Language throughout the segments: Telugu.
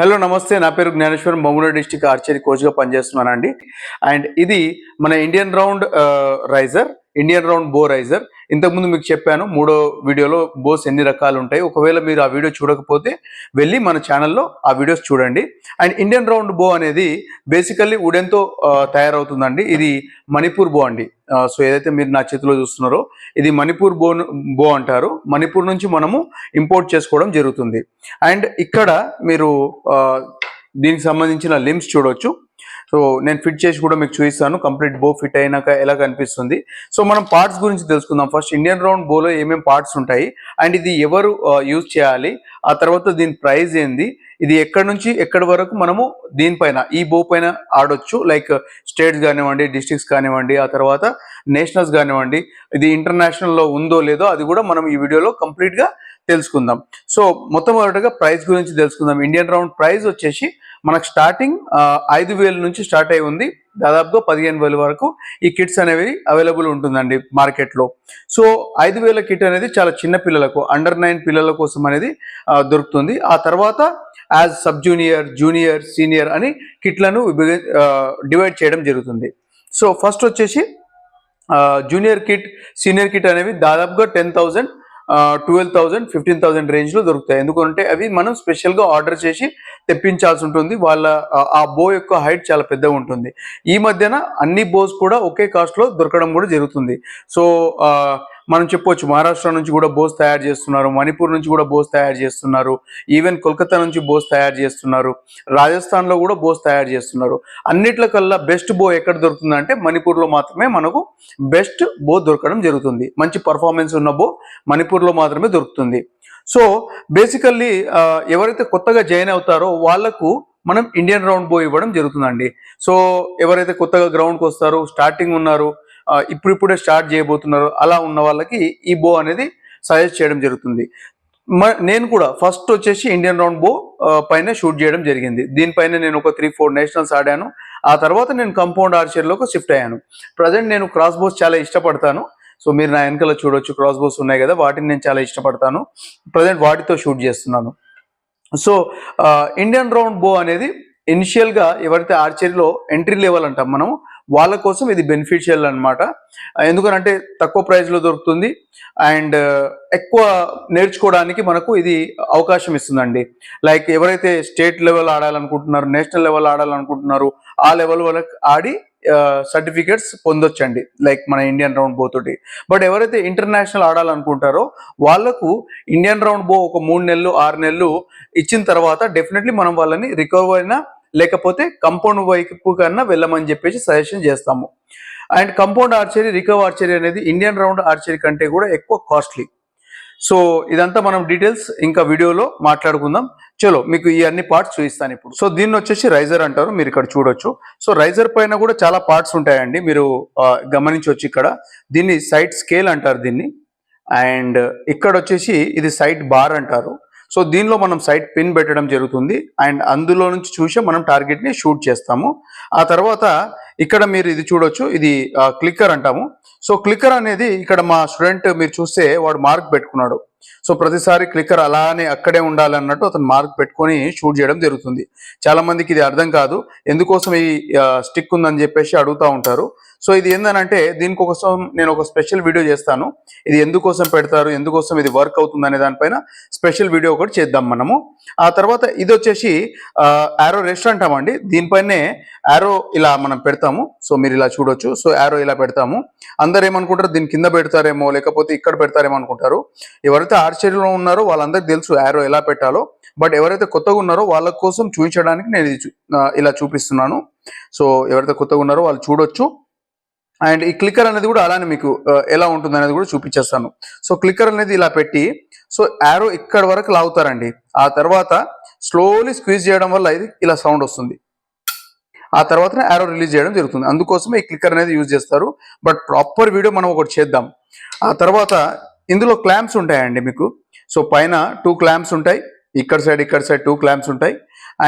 హలో నమస్తే. నా పేరు జ్ఞానేశ్వరం. బొమ్మూరు డిస్టిక్ ఆర్చరీ కోచ్గా పనిచేస్తున్నానండి. అండ్ ఇది మన Indian round riser. Indian round bow riser ఇంతకుముందు మీకు చెప్పాను మూడో వీడియోలో బోస్ ఎన్ని రకాలు ఉంటాయి ఒకవేళ మీరు ఆ వీడియో చూడకపోతే వెళ్ళి మన ఛానల్లో ఆ వీడియోస్ చూడండి. అండ్ ఇండియన్ రౌండ్ బో అనేది బేసికల్లీ వుడెన్తో తయారవుతుందండి. ఇది మణిపూర్ బో అండి. సో ఏదైతే మీరు నా చేతిలో చూస్తున్నారో ఇది మణిపూర్ బో బో అంటారు. మణిపూర్ నుంచి మనము ఇంపోర్ట్ చేసుకోవడం జరుగుతుంది. అండ్ ఇక్కడ మీరు దీనికి సంబంధించిన లిమ్స్ చూడొచ్చు. సో నేను ఫిట్ చేసి కూడా మీకు చూపిస్తాను. కంప్లీట్ బో ఫిట్ అయినాక ఎలా కనిపిస్తుంది. సో మనం పార్ట్స్ గురించి తెలుసుకుందాం. ఫస్ట్ ఇండియన్ రౌండ్ బోలో ఏమేమి పార్ట్స్ ఉంటాయి? అండ్ ఇది ఎవరు యూజ్ చేయాలి? ఆ తర్వాత దీని ప్రైస్ ఏంది? ఇది ఎక్కడి నుంచి ఎక్కడి వరకు మనము దీనిపైన ఈ బో పైన ఆడొచ్చు? లైక్ స్టేట్స్ కానివ్వండి డిస్ట్రిక్ట్స్ కానివ్వండి ఆ తర్వాత నేషనల్స్ కానివ్వండి ఇది ఇంటర్నేషనల్లో ఉందో లేదో అది కూడా మనం ఈ వీడియోలో కంప్లీట్గా తెలుసుకుందాం. సో మొట్టమొదటిగా ప్రైస్ గురించి తెలుసుకుందాం. ఇండియన్ రౌండ్ ప్రైస్ వచ్చేసి మనకు స్టార్టింగ్ ఐదు వేల నుంచి స్టార్ట్ అయి ఉంది. దాదాపుగా పదిహేను వేల వరకు ఈ కిట్స్ అనేవి అవైలబుల్ ఉంటుందండి మార్కెట్లో సో ఐదు వేల కిట్ అనేది చాలా చిన్న పిల్లలకు అండర్ నైన్ పిల్లల కోసం అనేది దొరుకుతుంది. ఆ తర్వాత as sub junior junior senior అని కిట్లను డివైడ్ చేయడం జరుగుతుంది. సో ఫస్ట్ వచ్చేసి జూనియర్ కిట్ సీనియర్ కిట్ అనేవి దాదాపుగా ten thousand twelve thousand fifteen thousand రేంజ్లో దొరుకుతాయి. ఎందుకంటే అవి మనం స్పెషల్గా ఆర్డర్ చేసి తెప్పించాల్సి ఉంటుంది. వాళ్ళ ఆ- బో యొక్క హైట్ చాలా పెద్దగా ఉంటుంది. ఈ మధ్యన అన్ని బోస్ కూడా ఒకే కాస్ట్లో దొరకడం కూడా జరుగుతుంది. సో మనం చెప్పొచ్చు మహారాష్ట్ర నుంచి కూడా బోస్ తయారు చేస్తున్నారు మణిపూర్ నుంచి కూడా బోస్ తయారు చేస్తున్నారు ఈవెన్ కోల్కతా నుంచి బోస్ తయారు చేస్తున్నారు రాజస్థాన్లో కూడా బోస్ తయారు చేస్తున్నారు. అన్నిట్లకల్లా బెస్ట్ బో ఎక్కడ దొరుకుతుందంటే మణిపూర్లో మాత్రమే మనకు బెస్ట్ బో దొరకడం జరుగుతుంది. మంచి పర్ఫార్మెన్స్ ఉన్న బో మణిపూర్లో మాత్రమే దొరుకుతుంది. సో బేసికల్లీ ఎవరైతే కొత్తగా జాయిన్ అవుతారో వాళ్ళకు మనం ఇండియన్ రౌండ్ బో ఇవ్వడం జరుగుతుందండి. సో ఎవరైతే కొత్తగా గ్రౌండ్కి వస్తారో స్టార్టింగ్ ఉన్నారో ఇప్పుడిప్పుడే స్టార్ట్ చేయబోతున్నారు. అలా ఉన్న వాళ్ళకి ఈ బో అనేది సజెస్ట్ చేయడం జరుగుతుంది. మ- నేను కూడా ఫస్ట్ వచ్చేసి ఇండియన్ రౌండ్ బో పైన షూట్ చేయడం జరిగింది. దీనిపైన నేను ఒక త్రీ ఫోర్ నేషనల్స్ ఆడాను. ఆ తర్వాత నేను కంపౌండ్ ఆర్చర్లోకి షిఫ్ట్ అయ్యాను. ప్రజెంట్ నేను క్రాస్ బోస్ చాలా ఇష్టపడతాను. సో మీరు నా వెనకాల చూడొచ్చు క్రాస్ బోస్ ఉన్నాయి కదా వాటిని నేను చాలా ఇష్టపడతాను. ప్రజెంట్ వాటితో షూట్ చేస్తున్నాను. సో ఇండియన్ రౌండ్ బో అనేది ఇనిషియల్గా ఎవరైతే ఆర్చరీలో ఎంట్రీ లెవెల్ అంటాం మనం వాళ్ళ కోసం ఇది బెనిఫిషియల్ అనమాట ఎందుకనంటే తక్కువ ప్రైస్లో దొరుకుతుంది. అండ్ uh, ఎక్కువ నేర్చుకోవడానికి మనకు ఇది అవకాశం ఇస్తుందండి. లైక్ ఎవరైతే స్టేట్ లెవెల్ ఆడాలనుకుంటున్నారు నేషనల్ లెవెల్ ఆడాలనుకుంటున్నారు ఆ లెవెల్ వాళ్ళకి ఆడి uh, సర్టిఫికేట్స్ పొందొచ్చండి. లైక్ మన ఇండియన్ రౌండ్ బో తోటి. బట్ ఎవరైతే ఇంటర్నేషనల్ ఆడాలనుకుంటారో వాళ్ళకు ఇండియన్ రౌండ్ బో ఒక మూడు నెలలు ఆరు నెలలు ఇచ్చిన తర్వాత డెఫినెట్లీ మనం వాళ్ళని రికవర్ అయినా లేకపోతే కంపౌండ్ వైపు కన్నా వెళ్ళమని చెప్పేసి సజెషన్ చేస్తాము. And compound archery recurve archery అనేది ఇండియన్ రౌండ్ ఆర్చరీ కంటే కూడా ఎక్కువ కాస్ట్లీ సో ఇదంతా మనం డీటెయిల్స్ ఇంకా వీడియోలో మాట్లాడుకుందాం. చలో మీకు ఈ అన్ని పార్ట్స్ చూపిస్తాను ఇప్పుడు. సో దీన్ని వచ్చేసి రైజర్ అంటారు మీరు ఇక్కడ చూడొచ్చు. సో రైజర్ పైన కూడా చాలా పార్ట్స్ ఉంటాయండి మీరు గమనించవచ్చు ఇక్కడ. దీన్ని సైడ్ స్కేల్ అంటారు దీన్ని. అండ్ ఇక్కడ వచ్చేసి ఇది సైడ్ బార్ అంటారు. సో దీనిలో మనం సైట్ పిన్ పెట్టడం జరుగుతుంది. అండ్ అందులో నుంచి చూసి మనం టార్గెట్ని షూట్ చేస్తాము. ఆ తర్వాత ఇక్కడ మీరు ఇది చూడొచ్చు. ఇది క్లిక్కర్ అంటాము. సో క్లిక్కర్ అనేది ఇక్కడ మా స్టూడెంట్ మీరు చూస్తే వాడు మార్క్ పెట్టుకున్నాడు. సో ప్రతిసారి క్లిక్కర్ అలానే అక్కడే ఉండాలి అన్నట్టు అతను మార్క్ పెట్టుకొని షూట్ చేయడం జరుగుతుంది. చాలా మందికి ఇది అర్థం కాదు. ఎందుకోసం ఈ స్టిక్ ఉందని చెప్పేసి అడుగుతూ ఉంటారు. సో ఇది ఏందనంటే దీనికోసం నేను ఒక స్పెషల్ వీడియో చేస్తాను. ఇది ఎందుకోసం పెడతారు ఎందుకోసం ఇది వర్క్ అవుతుంది అనే దానిపైన స్పెషల్ వీడియో ఒకటి చేద్దాం మనము. ఆ తర్వాత ఇది వచ్చేసి యారో రెస్టారెంట్ అంటామండి దీనిపైనే యారో ఇలా మనం పెడతాము. సో మీరు ఇలా చూడొచ్చు. సో యారో ఇలా పెడతాము. అందరు ఏమనుకుంటారు దీని కింద పెడతారేమో లేకపోతే ఇక్కడ పెడతారేమో అనుకుంటారు. ఎవరైతే ఆర్చరీలో ఉన్నారో వాళ్ళందరికీ తెలుసు యారో ఎలా పెట్టాలో. బట్ ఎవరైతే కొత్తగా ఉన్నారో వాళ్ళ కోసం చూపించడానికి నేను ఇది ఇలా చూపిస్తున్నాను. సో ఎవరైతే కొత్తగా ఉన్నారో వాళ్ళు చూడొచ్చు. అండ్ ఈ క్లిక్కర్ అనేది కూడా అలానే మీకు ఎలా ఉంటుంది అనేది కూడా చూపించేస్తాను. సో క్లిక్కర్ అనేది ఇలా పెట్టి సో యారో ఇక్కడ వరకు లాగుతారండి. ఆ తర్వాత స్లోలీ స్క్వీజ్ చేయడం వల్ల ఇది ఇలా సౌండ్ వస్తుంది. ఆ తర్వాతనే యారో రిలీజ్ చేయడం జరుగుతుంది. అందుకోసమే ఈ క్లిక్కర్ అనేది యూజ్ చేస్తారు. బట్ ప్రాపర్ వీడియో మనం ఒకటి చేద్దాం. ఆ తర్వాత ఇందులో క్లాంప్స్ ఉంటాయండి మీకు. సో పైన టూ క్లాంప్స్ ఉంటాయి. ఇక్కడ సైడ్ ఇక్కడ సైడ్ టూ క్లాంప్స్ ఉంటాయి.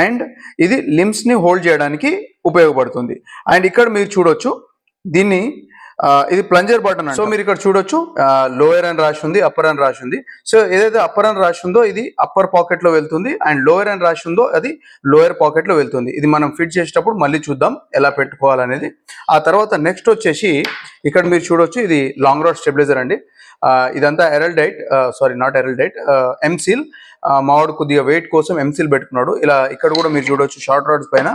అండ్ ఇది లిమ్స్ని హోల్డ్ చేయడానికి ఉపయోగపడుతుంది. అండ్ ఇక్కడ మీరు చూడొచ్చు దీన్ని ఇది ప్లంజర్ బటన్ సో మీరు ఇక్కడ చూడొచ్చు లోయర్ అని రాసి ఉంది అప్పర్ అని రాసి ఉంది. సో ఏదైతే అప్పర్ అని రాసి ఉందో ఇది అప్పర్ పాకెట్లో వెళ్తుంది అండ్ లోయర్ అని రాసి ఉందో అది లోయర్ పాకెట్లో వెళ్తుంది. ఇది మనం ఫిట్ చేసేటప్పుడు మళ్ళీ చూద్దాం ఎలా పెట్టుకోవాలనేది. ఆ తర్వాత నెక్స్ట్ వచ్చేసి ఇక్కడ మీరు చూడొచ్చు ఇది లాంగ్ రాడ్ స్టెబిలైజర్ అండి. ఇదంతా Araldite sorry not Araldite M seal మావాడు కొద్దిగా వెయిట్ కోసం ఎంసీల్ పెట్టుకున్నాడు. ఇలా ఇక్కడ కూడా మీరు చూడొచ్చు షార్ట్ రాడ్స్ పైన.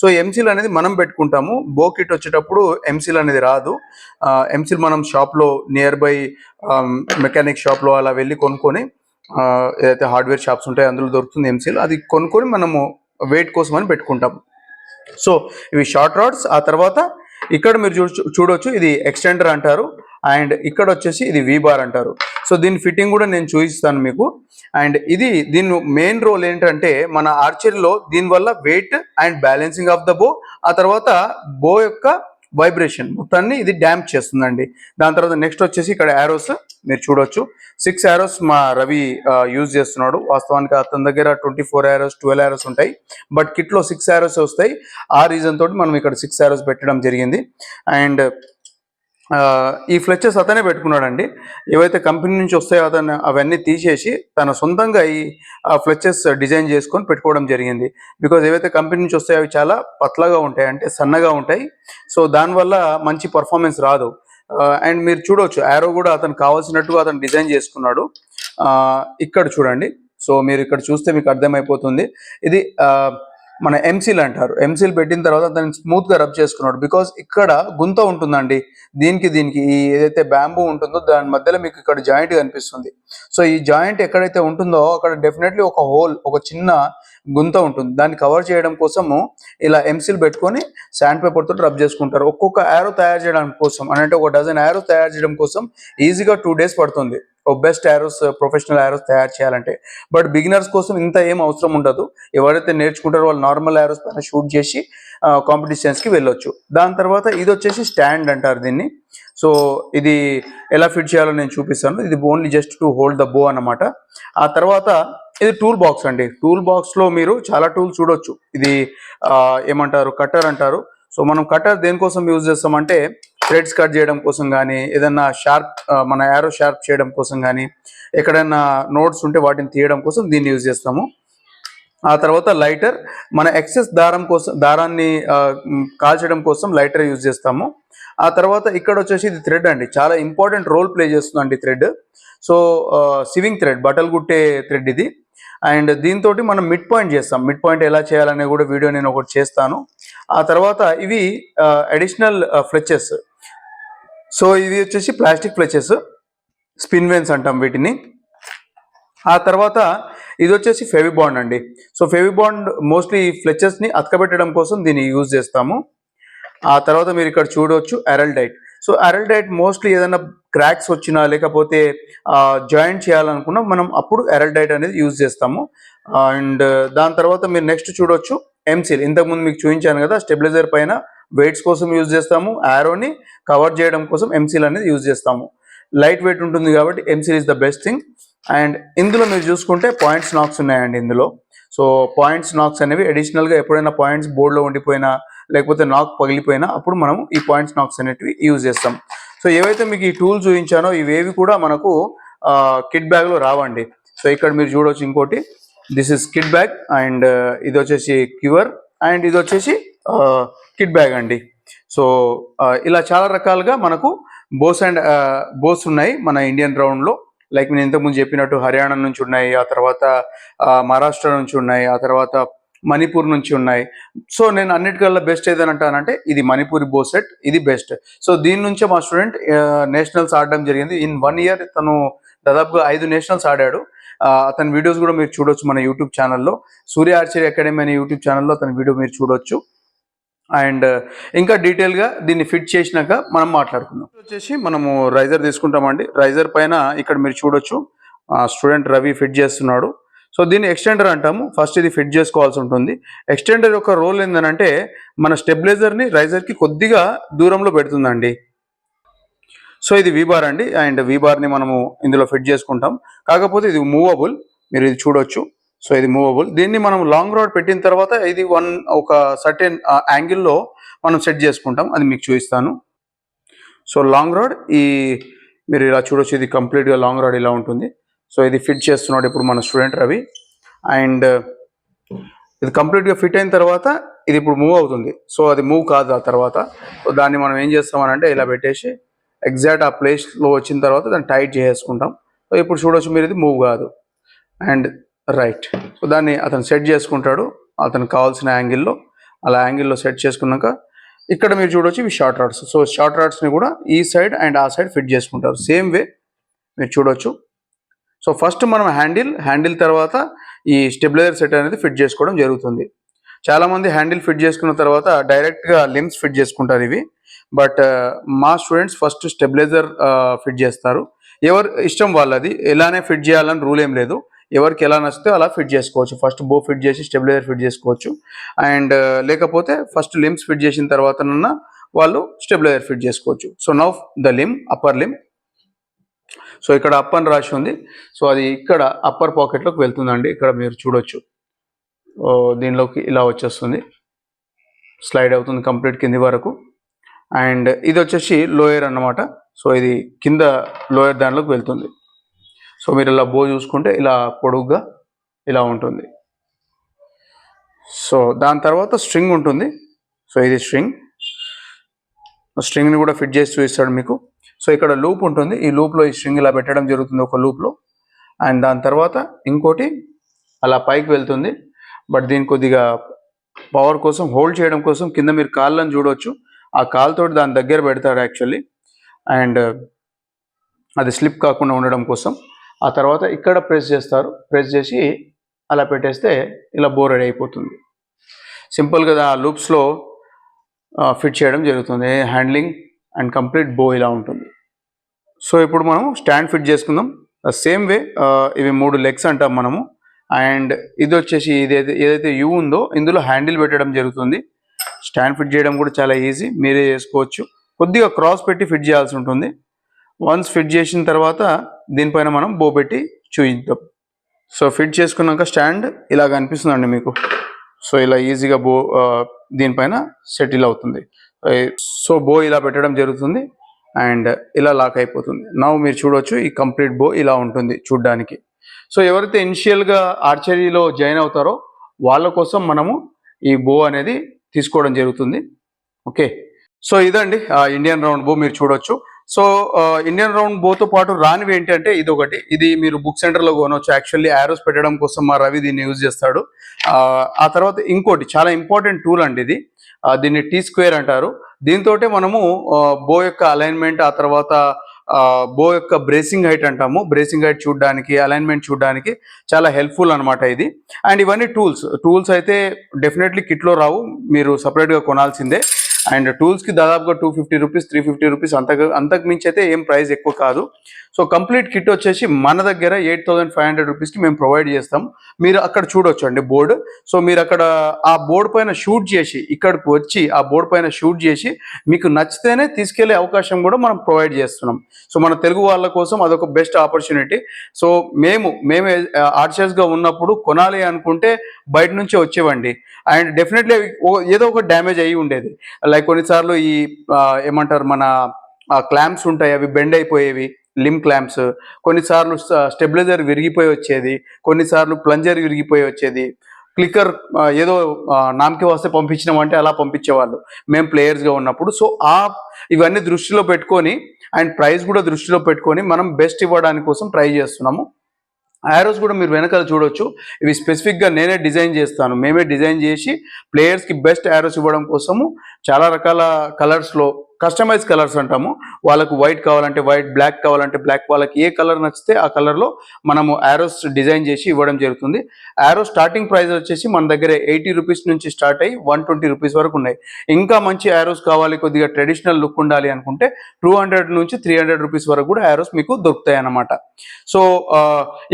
సో ఎంసీల్ అనేది మనం పెట్టుకుంటాము. బో కిట్ వచ్చేటప్పుడు ఎంసీల్ అనేది రాదు. ఎంసీల్ మనం షాప్లో నియర్ బై మెకానిక్ షాప్లో అలా వెళ్ళి కొనుక్కొని ఏదైతే హార్డ్వేర్ షాప్స్ ఉంటాయో అందులో దొరుకుతుంది ఎంసీల్ అది కొనుక్కొని మనము వెయిట్ కోసం అని పెట్టుకుంటాం సో ఇవి షార్ట్ రాడ్స్. ఆ తర్వాత ఇక్కడ మీరు చూ చూడొచ్చు ఇది ఎక్స్టెండర్ అంటారు. అండ్ ఇక్కడ వచ్చేసి ఇది వీ బార్ అంటారు. సో దీని ఫిట్టింగ్ కూడా నేను చూపిస్తాను మీకు. అండ్ ఇది దీని మెయిన్ రోల్ ఏంటంటే మన ఆర్చరీలో దీనివల్ల weight and balancing of the bow ఆ తర్వాత బో యొక్క వైబ్రేషన్ మొత్తాన్ని ఇది డ్యాంప్ చేస్తుందండి. దాని తర్వాత నెక్స్ట్ వచ్చేసి ఇక్కడ యారోస్ మీరు చూడొచ్చు. సిక్స్ యారోస్ మా రవి యూజ్ చేస్తున్నాడు. వాస్తవానికి అతని దగ్గర twenty four arrows twelve arrows ఉంటాయి బట్ కిట్లో సిక్స్ యారోస్ వస్తాయి. ఆ రీజన్ తోటి మనం ఇక్కడ సిక్స్ యారోస్ పెట్టడం జరిగింది. అండ్ ఈ ఫ్లెచెస్ అతనే పెట్టుకున్నాడండి. ఏవైతే కంపెనీ నుంచి వస్తాయో అతను అవన్నీ తీసేసి తన సొంతంగా ఈ ఫ్లెచెస్ డిజైన్ చేసుకొని పెట్టుకోవడం జరిగింది. బికాజ్ ఏవైతే కంపెనీ నుంచి వస్తాయో అవి చాలా పతలగా ఉంటాయి అంటే సన్నగా ఉంటాయి. సో దానివల్ల మంచి పర్ఫార్మెన్స్ రాదు. అండ్ మీరు చూడొచ్చు యారో కూడా అతను కావాల్సినట్టుగా అతను డిజైన్ చేసుకున్నాడు. ఇక్కడ చూడండి. సో మీరు ఇక్కడ చూస్తే మీకు అర్థమైపోతుంది. ఇది మన ఎంసీల్ అంటారు. ఎంసీల్ పెట్టిన తర్వాత దాన్ని స్మూత్గా రబ్ చేసుకున్నాడు. బికాజ్ ఇక్కడ గుంత ఉంటుందండి. దీనికి దీనికి ఈ ఏదైతే బ్యాంబూ ఉంటుందో దాని మధ్యలో మీకు ఇక్కడ జాయింట్ కనిపిస్తుంది. సో ఈ జాయింట్ ఎక్కడైతే ఉంటుందో అక్కడ డెఫినెట్లీ ఒక హోల్ ఒక చిన్న గుంత ఉంటుంది. దాన్ని కవర్ చేయడం కోసము ఇలా ఎంసీల్ పెట్టుకొని శాండ్ పేపర్ తోటి రబ్ చేసుకుంటారు. ఒక్కొక్క యారో తయారు చేయడం కోసం అంటే ఒక డజన్ యారో తయారు చేయడం కోసం ఈజీగా టూ డేస్ పడుతుంది. బెస్ట్ యారోస్ ప్రొఫెషనల్ యారోస్ తయారు చేయాలంటే. బట్ బిగినర్స్ కోసం ఇంత ఏం అవసరం ఉండదు. ఎవరైతే నేర్చుకుంటారో వాళ్ళు నార్మల్ యారోస్ పైన షూట్ చేసి కాంపిటీషన్స్కి వెళ్ళొచ్చు. దాని తర్వాత ఇది వచ్చేసి స్టాండ్ అంటారు దీన్ని. సో ఇది ఎలా ఫిట్ చేయాలో నేను చూపిస్తాను. ఇది only just to hold the bow అన్నమాట. ఆ తర్వాత ఇది టూల్ బాక్స్ అండి. టూల్ బాక్స్లో మీరు చాలా టూల్స్ చూడొచ్చు. ఇది ఏమంటారు? కట్టర్ అంటారు. సో మనం కట్టర్ దేనికోసం యూజ్ చేస్తామంటే థ్రెడ్స్ కట్ చేయడం కోసం కానీ ఏదన్నా షార్ప్ మన యారో షార్ప్ చేయడం కోసం కానీ ఎక్కడైనా నోట్స్ ఉంటే వాటిని తీయడం కోసం దీన్ని యూజ్ చేస్తాము. ఆ తర్వాత లైటర్ మన ఎక్సెస్ దారం కోసం దారాన్ని కాల్చడం కోసం లైటర్ యూజ్ చేస్తాము. ఆ తర్వాత ఇక్కడ వచ్చేసి ఇది థ్రెడ్ అండి. చాలా ఇంపార్టెంట్ రోల్ ప్లే చేస్తుందండి థ్రెడ్. సో సివింగ్ థ్రెడ్ బట్టలు కుట్టే థ్రెడ్ ఇది. అండ్ దీంతో మనం మిడ్ పాయింట్ చేస్తాం. మిడ్ పాయింట్ ఎలా చేయాలనే కూడా వీడియో నేను ఒకటి చేస్తాను. ఆ తర్వాత ఇవి అడిషనల్ ఫ్లెచెస్ సో ఇది వచ్చేసి ప్లాస్టిక్ ఫ్లెచెస్ స్పిన్ వెన్స్ అంటాం వీటిని. ఆ తర్వాత ఇది వచ్చేసి ఫెవిబాండ్ అండి. సో ఫెవిబాండ్ మోస్ట్లీ ఫ్లెచెస్ని అతకబెట్టడం కోసం దీన్ని యూజ్ చేస్తాము. ఆ తర్వాత మీరు ఇక్కడ చూడవచ్చు అరల్డైట్. సో అరల్డైట్ మోస్ట్లీ ఏదైనా క్రాక్స్ వచ్చినా లేకపోతే జాయింట్ చేయాలనుకున్నా మనం అప్పుడు అరల్డైట్ అనేది యూజ్ చేస్తాము. అండ్ దాని తర్వాత మీరు నెక్స్ట్ చూడొచ్చు ఎంసీల్ ఇంతకుముందు మీకు చూపించాను కదా స్టెబిలైజర్ పైన వెయిట్స్ కోసం యూజ్ చేస్తాము ఆరోని కవర్ చేయడం కోసం ఎంసీల్ అనేది యూజ్ చేస్తాము. లైట్ వెయిట్ ఉంటుంది కాబట్టి M seal is the best thing and ఇందులో మీరు చూసుకుంటే పాయింట్స్ నాక్స్ ఉన్నాయండి ఇందులో. సో పాయింట్స్ నాక్స్ అనేవి అడిషనల్గా ఎప్పుడైనా పాయింట్స్ బోర్డులో ఉండిపోయినా లేకపోతే నాక్ పగిలిపోయినా అప్పుడు మనం ఈ పాయింట్స్ నాక్స్ అనేటివి యూజ్ చేస్తాం. సో ఏవైతే మీకు ఈ టూల్ చూపించానో ఇవేవి కూడా మనకు కిట్ బ్యాగ్లో రావండి. సో ఇక్కడ మీరు చూడవచ్చు ఇంకోటి. This is kit bag and uh, ఇది వచ్చేసి క్యూర్ అండ్ ఇది వచ్చేసి uh, కిట్ బ్యాగ్ అండి. సో uh, ఇలా చాలా రకాలుగా మనకు బోస్ అండ్ బోస్ ఉన్నాయి మన ఇండియన్ రౌండ్లో లైక్ నేను ఇంతకుముందు చెప్పినట్టు హర్యానా నుంచి ఉన్నాయి ఆ తర్వాత మహారాష్ట్ర నుంచి ఉన్నాయి ఆ తర్వాత మణిపూర్ నుంచి ఉన్నాయి. సో నేను అన్నిటికల్లా బెస్ట్ ఏదని అంటానంటే ఇది మణిపూరి బో సెట్ ఇది బెస్ట్. సో దీని నుంచే మా స్టూడెంట్ నేషనల్స్ ఆడడం జరిగింది. ఇన్ వన్ ఇయర్ తను దాదాపుగా ఐదు నేషనల్స్ ఆడాడు. అతని వీడియోస్ కూడా మీరు చూడొచ్చు మన యూట్యూబ్ ఛానల్లో సూర్య ఆర్చరీ అకాడమీ అనే యూట్యూబ్ ఛానల్లో అతని వీడియో మీరు చూడొచ్చు. అండ్ uh, ఇంకా డీటెయిల్గా దీన్ని ఫిట్ చేసినాక మనం మాట్లాడుకుందాం. వచ్చేసి మనము రైజర్ తీసుకుంటామండి. రైజర్ పైన ఇక్కడ మీరు చూడొచ్చు స్టూడెంట్ రవి ఫిట్ చేస్తున్నాడు. సో దీన్ని ఎక్స్టెండర్ అంటాము. ఫస్ట్ ఇది ఫిట్ చేసుకోవాల్సి ఉంటుంది. ఎక్స్టెండర్ యొక్క రోల్ ఏంటంటే మన స్టెబిలైజర్ని రైజర్కి కొద్దిగా దూరంలో పెడుతుందండి. సో ఇది వీబార్ అండి. అండ్ వీబార్ని మనము ఇందులో ఫిట్ చేసుకుంటాం. కాకపోతే ఇది మూవబుల్. మీరు ఇది చూడొచ్చు. సో ఇది మూవబుల్. దీన్ని మనం లాంగ్ రాడ్ పెట్టిన తర్వాత ఇది వన్ ఒక సర్టెన్ యాంగిల్లో మనం సెట్ చేసుకుంటాం. అది మీకు చూపిస్తాను. సో లాంగ్ రాడ్ ఈ మీరు ఇలా చూడొచ్చు. ఇది కంప్లీట్గా లాంగ్ రాడ్ ఇలా ఉంటుంది. సో ఇది ఫిట్ చేస్తున్నాడు ఇప్పుడు మన స్టూడెంట్ రవి అండ్ ఇది కంప్లీట్గా ఫిట్ అయిన తర్వాత ఇది ఇప్పుడు మూవ్ అవుతుంది. సో అది మూవ్ కాదు ఆ తర్వాత. దాన్ని మనం ఏం చేస్తామనంటే ఇలా పెట్టేసి ఎగ్జాక్ట్ ఆ ప్లేస్లో వచ్చిన తర్వాత దాన్ని టైట్ చేసుకుంటాం సో ఇప్పుడు చూడవచ్చు మీరు ఇది మూవ్ కాదు. And right. సో దాన్ని అతను సెట్ చేసుకుంటాడు. అతనికి కావాల్సిన యాంగిల్లో. అలా యాంగిల్లో సెట్ చేసుకున్నాక ఇక్కడ మీరు చూడొచ్చు ఇవి షార్ట్ రాడ్స్. సో షార్ట్ రాడ్స్ని కూడా ఈ సైడ్ అండ్ ఆ సైడ్ ఫిట్ చేసుకుంటారు. సేమ్ వే మీరు చూడవచ్చు సో ఫస్ట్ మనం హ్యాండిల్ హ్యాండిల్ తర్వాత ఈ స్టెబిలైజర్ సెట్ అనేది ఫిట్ చేసుకోవడం జరుగుతుంది. చాలా మంది హ్యాండిల్ ఫిట్ చేసుకున్న తర్వాత డైరెక్ట్గా లిమ్స్ ఫిట్ చేసుకుంటారు ఇవి. బట్ మా స్టూడెంట్స్ ఫస్ట్ స్టెబిలైజర్ ఫిట్ చేస్తారు. ఎవరు ఇష్టం వాళ్ళది. ఎలానే ఫిట్ చేయాలని రూల్ ఏం లేదు. ఎవరికి ఎలా నచ్చితే అలా ఫిట్ చేసుకోవచ్చు. ఫస్ట్ బో ఫిట్ చేసి స్టెబిలైజర్ ఫిట్ చేసుకోవచ్చు. అండ్ లేకపోతే ఫస్ట్ లిమ్స్ ఫిట్ చేసిన తర్వాతనన్నా వాళ్ళు స్టెబిలైజర్ ఫిట్ చేసుకోవచ్చు. So now the limb upper limb. So ఇక్కడ అప్ అని రాసి ఉంది. సో అది ఇక్కడ అప్పర్ పాకెట్లోకి వెళ్తుందండి. ఇక్కడ మీరు చూడొచ్చు. దీనిలోకి ఇలా వచ్చేస్తుంది. స్లైడ్ అవుతుంది కంప్లీట్ కింది వరకు. అండ్ ఇది వచ్చేసి లోయర్ అన్నమాట. సో ఇది కింద లోయర్ దానిలోకి వెళ్తుంది. సో మీరు ఇలా బో చూసుకుంటే ఇలా పొడుగ్గా ఇలా ఉంటుంది. సో దాని తర్వాత స్ట్రింగ్ ఉంటుంది. సో ఇది స్ట్రింగ్. స్ట్రింగ్ని కూడా ఫిట్ చేసి చూపిస్తాడు మీకు. సో ఇక్కడ లూప్ ఉంటుంది. ఈ లూప్లో ఈ స్ట్రింగ్ ఇలా పెట్టడం జరుగుతుంది ఒక లూప్లో. అండ్ దాని తర్వాత ఇంకోటి అలా పైకి వెళ్తుంది. బట్ దీని కొద్దిగా పవర్ కోసం హోల్డ్ చేయడం కోసం కింద మీరు కాళ్ళని చూడవచ్చు ఆ కాలుతోటి దాని దగ్గర పెడతాడు యాక్చువల్లీ. అండ్ అది స్లిప్ కాకుండా ఉండడం కోసం. ఆ తర్వాత ఇక్కడ ప్రెస్ చేస్తారు. ప్రెస్ చేసి అలా పెట్టేస్తే ఇలా బోర్ రెడీ అయిపోతుంది. సింపుల్గా ఆ లూప్స్లో ఫిట్ చేయడం జరుగుతుంది. హ్యాండ్లింగ్ అండ్ కంప్లీట్ బో ఇలా ఉంటుంది. సో ఇప్పుడు మనం స్టాండ్ ఫిట్ చేసుకుందాం. సేమ్ వే ఇవి మూడు లెగ్స్ అంటాం మనము. అండ్ ఇది వచ్చేసి ఇదైతే ఏదైతే యూ ఉందో ఇందులో హ్యాండిల్ పెట్టడం జరుగుతుంది. స్టాండ్ ఫిట్ చేయడం కూడా చాలా ఈజీ. మీరే చేసుకోవచ్చు. కొద్దిగా క్రాస్ పెట్టి ఫిట్ చేయాల్సి ఉంటుంది. వన్స్ ఫిట్ చేసిన తర్వాత దీనిపైన మనం బో పెట్టి చూయిద్దాం. సో ఫిట్ చేసుకున్నాక స్టాండ్ ఇలా కనిపిస్తుందండి మీకు. సో ఇలా ఈజీగా బో దీనిపైన సెటిల్ అవుతుంది. సో బో ఇలా పెట్టడం జరుగుతుంది. అండ్ ఇలా లాక్ అయిపోతుంది. నవ్వు మీరు చూడవచ్చు ఈ కంప్లీట్ బో ఇలా ఉంటుంది చూడ్డానికి. సో ఎవరైతే ఇనిషియల్గా ఆర్చరీలో జాయిన్ అవుతారో వాళ్ళ కోసం మనము ఈ బో అనేది తీసుకోవడం జరుగుతుంది. ఓకే. సో ఇదండి. ఆ ఇండియన్ రౌండ్ బో మీరు చూడొచ్చు. సో ఇండియన్ రౌండ్ బోతో పాటు రానివి ఏంటంటే ఇది ఒకటి ఇది మీరు బుక్ సెంటర్లో కొనవచ్చు యాక్చువల్లీ యారోస్ పెట్టడం కోసం మా రవి దీన్ని యూజ్ చేస్తాడు. ఆ, తర్వాత ఇంకోటి చాలా ఇంపార్టెంట్ టూల్ అండి ఇది. దీన్ని టీ స్క్వేర్ అంటారు. దీంతో మనము బో యొక్క అలైన్మెంట్ ఆ తర్వాత బో యొక్క బ్రేసింగ్ హైట్ అంటాము. బ్రేసింగ్ హైట్ చూడడానికి అలైన్మెంట్ చూడడానికి చాలా హెల్ప్ఫుల్ అనమాట ఇది. అండ్ ఇవన్నీ టూల్స్ టూల్స్ అయితే డెఫినెట్లీ కిట్లో రావు. మీరు సపరేట్గా కొనాల్సిందే. అండ్ టూల్స్కి దాదాపుగా two fifty rupees three fifty rupees అంతకు అంతకు మించి అయితే ఏం ప్రైస్ ఎక్కువ కాదు. సో కంప్లీట్ కిట్ వచ్చేసి మన దగ్గర ఎయిట్ థౌసండ్ ఫైవ్ హండ్రెడ్ రూపీస్కి మేము ప్రొవైడ్ చేస్తాం. మీరు అక్కడ చూడొచ్చు అండి బోర్డు. సో మీరు అక్కడ ఆ బోర్డు పైన షూట్ చేసి ఇక్కడికి వచ్చి ఆ బోర్డు పైన షూట్ చేసి మీకు నచ్చితేనే తీసుకెళ్ళే అవకాశం కూడా మనం ప్రొవైడ్ చేస్తున్నాం. సో మన తెలుగు వాళ్ళ కోసం అదొక బెస్ట్ ఆపర్చునిటీ. సో మేము మేమే ఆర్చర్స్గా ఉన్నప్పుడు కొనాలి అనుకుంటే బయట నుంచే వచ్చేవండి. అండ్ డెఫినెట్లీ ఏదో ఒక డ్యామేజ్ అయ్యి ఉండేది. లైక్ కొన్నిసార్లు ఈ ఏమంటారు మన క్లాంప్స్ ఉంటాయి అవి బెండ్ అయిపోయేవి లిమ్ క్లాంప్స్ కొన్నిసార్లు స్టెబిలైజర్ విరిగిపోయి వచ్చేది కొన్నిసార్లు ప్లంజర్ విరిగిపోయి వచ్చేది. క్లిక్కర్ ఏదో నామకి వస్తే పంపించినామంటే అలా పంపించేవాళ్ళు. మేము ప్లేయర్స్గా ఉన్నప్పుడు. సో ఆ ఇవన్నీ దృష్టిలో పెట్టుకొని అండ్ ప్రైస్ కూడా దృష్టిలో పెట్టుకొని మనం బెస్ట్ ఇవ్వడానికి కోసం ట్రై చేస్తున్నాము. యారోస్ కూడా మీరు వెనకాల చూడొచ్చు. ఇవి స్పెసిఫిక్గా నేనే డిజైన్ చేస్తాను. మేమే డిజైన్ చేసి ప్లేయర్స్కి బెస్ట్ యారోస్ ఇవ్వడం కోసము చాలా రకాల కలర్స్లో కస్టమైజ్ కలర్స్ అంటాము. వాళ్ళకు వైట్ కావాలంటే వైట్ బ్లాక్ కావాలంటే బ్లాక్ వాళ్ళకి ఏ కలర్ నచ్చితే ఆ కలర్లో మనము యారోస్ డిజైన్ చేసి ఇవ్వడం జరుగుతుంది. యారో స్టార్టింగ్ ప్రైస్ వచ్చేసి మన దగ్గర ఎయిటీ రూపీస్ నుంచి స్టార్ట్ అయ్యి వన్ ట్వంటీ రూపీస్ వరకు ఉన్నాయి. ఇంకా మంచి యారోస్ కావాలి కొద్దిగా ట్రెడిషనల్ లుక్ ఉండాలి అనుకుంటే టూ హండ్రెడ్ నుంచి త్రీ హండ్రెడ్ రూపీస్ వరకు కూడా యారోస్ మీకు దొరుకుతాయి అన్నమాట. సో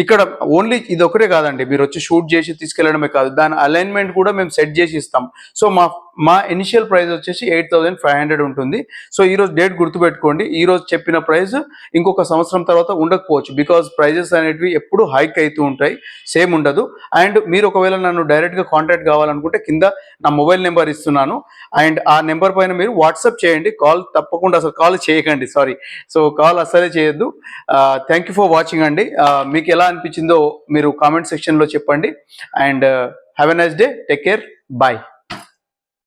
ఇక్కడ ఓన్లీ ఇది ఒకటే కాదండి. మీరు వచ్చి షూట్ చేసి తీసుకెళ్ళడమే కాదు. దాని అలైన్మెంట్ కూడా మేము సెట్ చేసి ఇస్తాం. సో మా మా ఇనిషియల్ ప్రైస్ వచ్చేసి ఎయిట్ థౌసండ్ ఫైవ్ హండ్రెడ్ ఉంటుంది. సో ఈ రోజు డేట్ గుర్తుపెట్టుకోండి. ఈరోజు చెప్పిన ప్రైస్ ఇంకొక సంవత్సరం తర్వాత ఉండకపోవచ్చు బికాజ్ ప్రైజెస్ అనేటివి ఎప్పుడు హైక్ అవుతూ ఉంటాయి. సేమ్ ఉండదు. అండ్ మీరు ఒకవేళ నన్ను డైరెక్ట్గా కాంటాక్ట్ కావాలనుకుంటే కింద నా మొబైల్ నెంబర్ ఇస్తున్నాను. అండ్ ఆ నెంబర్ పైన మీరు వాట్సాప్ చేయండి. కాల్ తప్పకుండా అసలు కాల్ చేయకండి. సారీ సో కాల్ అసలే చేయొద్దు. థ్యాంక్ యూ ఫర్ వాచింగ్ అండి. మీకు ఎలా అనిపించిందో మీరు కామెంట్ సెక్షన్లో చెప్పండి. And have a nice day take care bye